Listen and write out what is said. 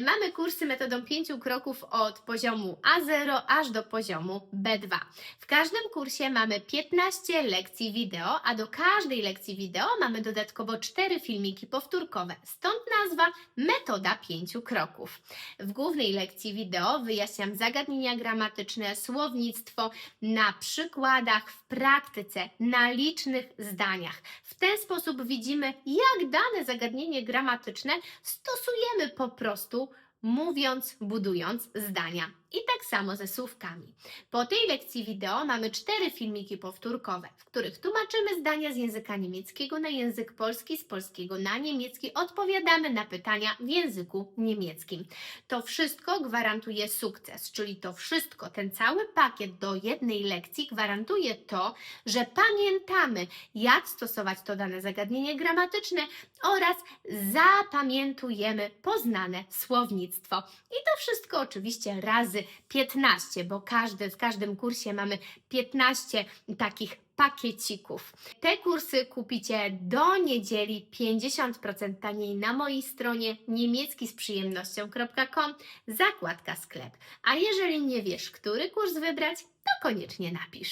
Mamy kursy metodą pięciu kroków od poziomu A0 aż do poziomu B2. W każdym kursie mamy 15 lekcji wideo, a do każdej lekcji wideo mamy dodatkowo 4 filmiki powtórkowe. Stąd nazwa metoda pięciu kroków. W głównej lekcji wideo wyjaśniam zagadnienia gramatyczne, słownictwo na przykładach, w praktyce, na licznych zdaniach. W ten sposób widzimy, jak dane zagadnienie gramatyczne stosujemy po prostu mówiąc, budując zdania. I tak samo ze słówkami. Po tej lekcji wideo mamy cztery filmiki powtórkowe, w których tłumaczymy zdania z języka niemieckiego na język polski, z polskiego na niemiecki, odpowiadamy na pytania w języku niemieckim. To wszystko gwarantuje sukces, czyli to wszystko, ten cały pakiet do jednej lekcji gwarantuje to, że pamiętamy, jak stosować to dane zagadnienie gramatyczne oraz zapamiętujemy poznane słownictwo. I to wszystko oczywiście razy 15, bo każdy, w każdym kursie mamy 15 takich pakiecików. Te kursy kupicie do niedzieli 50% taniej na mojej stronie niemiecki z przyjemnością.com, zakładka sklep. A jeżeli nie wiesz, który kurs wybrać, to koniecznie napisz.